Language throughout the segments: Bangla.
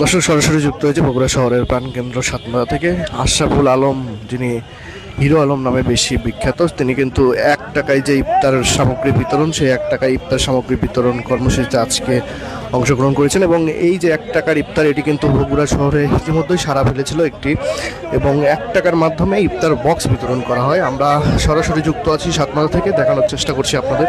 দর্শক সরাসরি যুক্ত হয়েছে বগুড়া শহরের প্রাণকেন্দ্র সাতমারা থেকে আশরাফুল আলম যিনি হিরো আলম নামে বেশি বিখ্যাত। তিনি কিন্তু এক টাকায় যে ইফতার সামগ্রী বিতরণ, সেই এক টাকায় ইফতার সামগ্রী বিতরণ কর্মসূচিতে আজকে অংশগ্রহণ করেছেন এবং এই যে এক টাকার ইফতার, এটি কিন্তু বগুড়া শহরে ইতিমধ্যেই সারা ফেলেছিল একটি এবং এক টাকার মাধ্যমে ইফতার বক্স বিতরণ করা হয়। আমরা সরাসরি যুক্ত আছি সাতমারা থেকে, দেখানোর চেষ্টা করছি আপনাদের।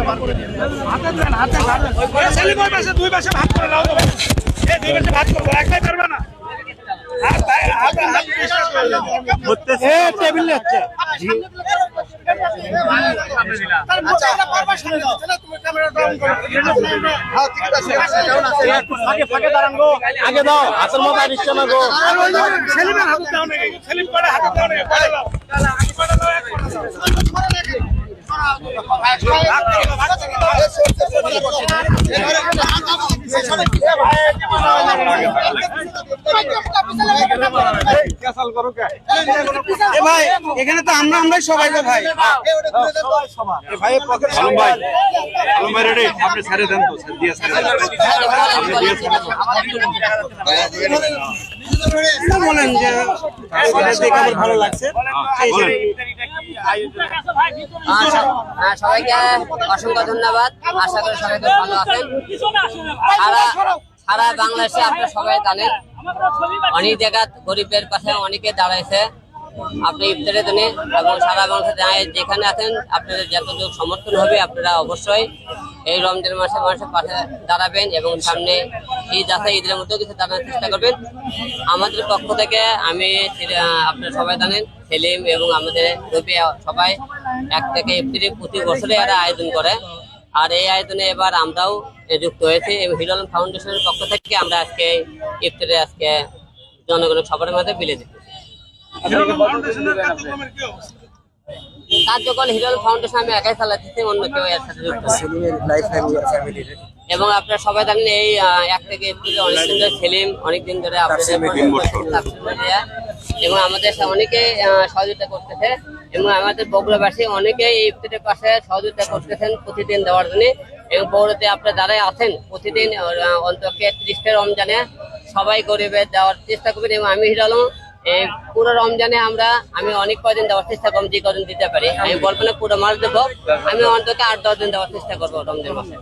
দুই পাশে ভাগ করে। এই দুই পাশে ভাগ করব একটাই পারবে না দাও। টেবিল নিচ্ছে। আগে দাও হাতের মাথা নিচ্ছে না গো সেলিমের হাতে দাও নাকি? সেলিম হাতে দাও নাকি? ভাই এখানে তো আমরা আমরাই সবাই তো ভাই ভাই ভাই ভাই রেডি আপনি ছেড়ে দেন তো দিয়ে ছেড়ে দেন বলেন যে ভালো লাগছে সবাইকে অসংখ্য ধন্যবাদ আশা করি সবাই ভালো আছেন সারা সারা বাংলাদেশে আপনারা সবাই জানেন অনেক জায়গা গরিবের পাশে অনেকে দাঁড়াইছে আপনি ইফতারের জন্য এবং সারা বাংলাদেশে যেখানে আছেন আপনাদের যতদূর সমর্থন হবে আপনারা অবশ্যই এই রমজান মাসে মানুষের পাশে দাঁড়াবেন এবং সামনে ঈদ আছে, ঈদের মধ্যেও কিছু দাঁড়ানোর চেষ্টা করবেন। আমাদের পক্ষ থেকে আমি আপনারা সবাই জানেন, সেলিম এবং আমাদের রবি সবাই এক থেকে ইফতারি প্রতি বছরে এরা আয়োজন করে। আর এই আয়োজনে এবার আমরাও যুক্ত হয়েছি এবং হিরোলম ফাউন্ডেশনের পক্ষ থেকে আমরা আজকে ইফতারে আজকে জনগণের সবার মাঝে বিলে দিচ্ছি ফাউন্ডেশনের কার্যক্রমের কি অবস্থা? কার্যকর হিরোল ফাউন্ডেশন আমি একাই চালাচ্ছি অন্য কেউ এর সাথে যুক্ত এবং আপনারা সবাই জানেন এই এক থেকে অনেক দিন ধরে সেলিম অনেক দিন ধরে এবং আমাদের অনেকে সহযোগিতা করতেছে এবং আমাদের বগুড়াবাসী অনেকে এই ইফতারের পাশে সহযোগিতা করতেছেন প্রতিদিন দেওয়ার জন্য। এবং বগুড়াতে আপনারা যারাই আছেন প্রতিদিন অন্তকে ত্রিশটা রমজানে সবাই গরিবের দেওয়ার চেষ্টা করবেন এবং আমি হিরালম পুরো রমজানে আমরা, আমি অনেক কদিন দেওয়ার চেষ্টা করব, যে কদিন দিতে পারি। আমি বলব না পুরো মাস দেবো, আমি অন্তত আট, দশ দিন দেওয়ার চেষ্টা করব রমজান মাসে।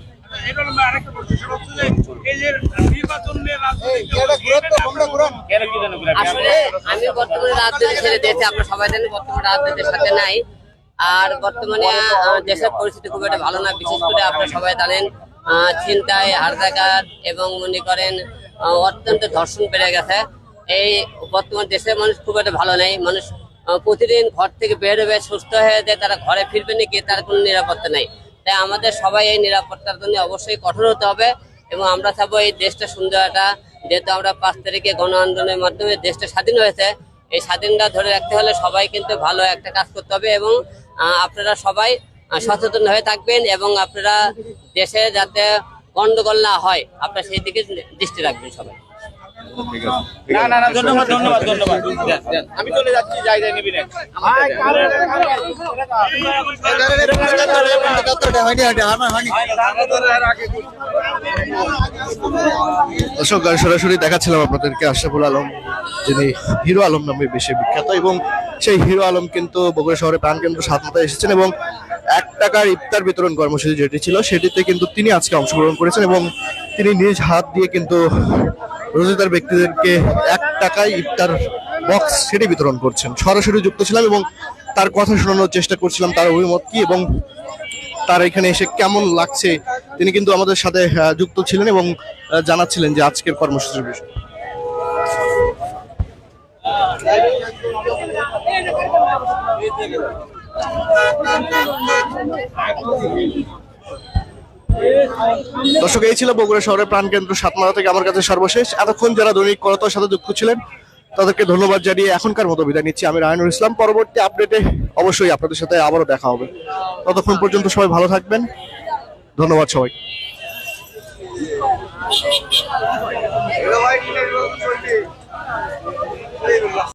আমি বর্তমানে রাজনীতি ছেড়ে দিয়েছি, আপনারা সবাই জানেন বর্তমানে রাজনীতির সাথে নাই। আর বর্তমানে দেশের পরিস্থিতি খুব একটা ভালো না, বিশেষ করে আপনারা সবাই জানেন ছিনতাই হারজাকাত এবং মনে করেন অত্যন্ত ধর্ষণ বেড়ে গেছে। এই বর্তমান দেশের মানুষ খুব একটা ভালো নেই। মানুষ প্রতিদিন ঘর থেকে বের হবে সুস্থ হয়ে যায়, তারা ঘরে ফিরবে নাকি, তার কোনো নিরাপত্তা নেই। তাই আমাদের সবাই এই নিরাপত্তার জন্য অবশ্যই কঠোর হতে হবে এবং আমরা চাবো এই দেশটা সুন্দর একটা যেহেতু আমরা পাঁচ তারিখে গণ আন্দোলনের মাধ্যমে দেশটা স্বাধীন হয়েছে, এই স্বাধীনতা ধরে রাখতে হলে সবাই কিন্তু ভালো একটা কাজ করতে হবে এবং আপনারা সবাই সচেতন হয়ে থাকবেন এবং আপনারা দেশে যাতে গন্ডগোল না হয়, আপনারা সেই দিকে দৃষ্টি রাখবেন সবাই। না না না ধন্যবাদ ধন্যবাদ ধন্যবাদ। আমি চলে যাচ্ছি যাই যাই নিবি না। সরাসরি দেখাচ্ছিলাম আপনাদেরকে আশরাফুল আলম যিনি হিরো আলম নামে বেশি বিখ্যাত এবং সেই হিরো আলম কিন্তু বগুড়া শহরে প্রাণকেন্দ্র সাতমাথায় এসেছেন এবং এক টাকার ইফতার বিতরণ কর্মসূচি যেটি ছিল সেটিতে কিন্তু তিনি আজকে অংশগ্রহণ করেছেন এবং তিনি নিজ হাত দিয়ে কিন্তু রোজগার ব্যক্তিদেরকে এক টাকায় ইফতার বক্স সেটি বিতরণ করছেন। সরাসরি যুক্ত ছিলাম এবং তার কথা শোনানোর চেষ্টা করছিলাম, তার অভিমত কি এবং তার এখানে এসে কেমন লাগছে, তিনি কিন্তু আমাদের সাথে যুক্ত ছিলেন এবং জানাচ্ছিলেন যে আজকের কর্মসূচির বিষয়ে। দর্শক, এই ছিল বগুড়া শহরের প্রাণকেন্দ্র সাতমাথা থেকে আমার কাছে সর্বশেষ। এতক্ষণ যারা দৈনিক করতার সাথে যুক্ত ছিলেন, তাদেরকে ধন্যবাদ জানিয়ে এখনকার মতো বিদায় নিচ্ছি। আমি রায়নুর ইসলাম। পরবর্তী আপডেটে অবশ্যই আপনাদের সাথে আবারও দেখা হবে। ততক্ষণ পর্যন্ত সবাই ভালো থাকবেন। ধন্যবাদ সবাই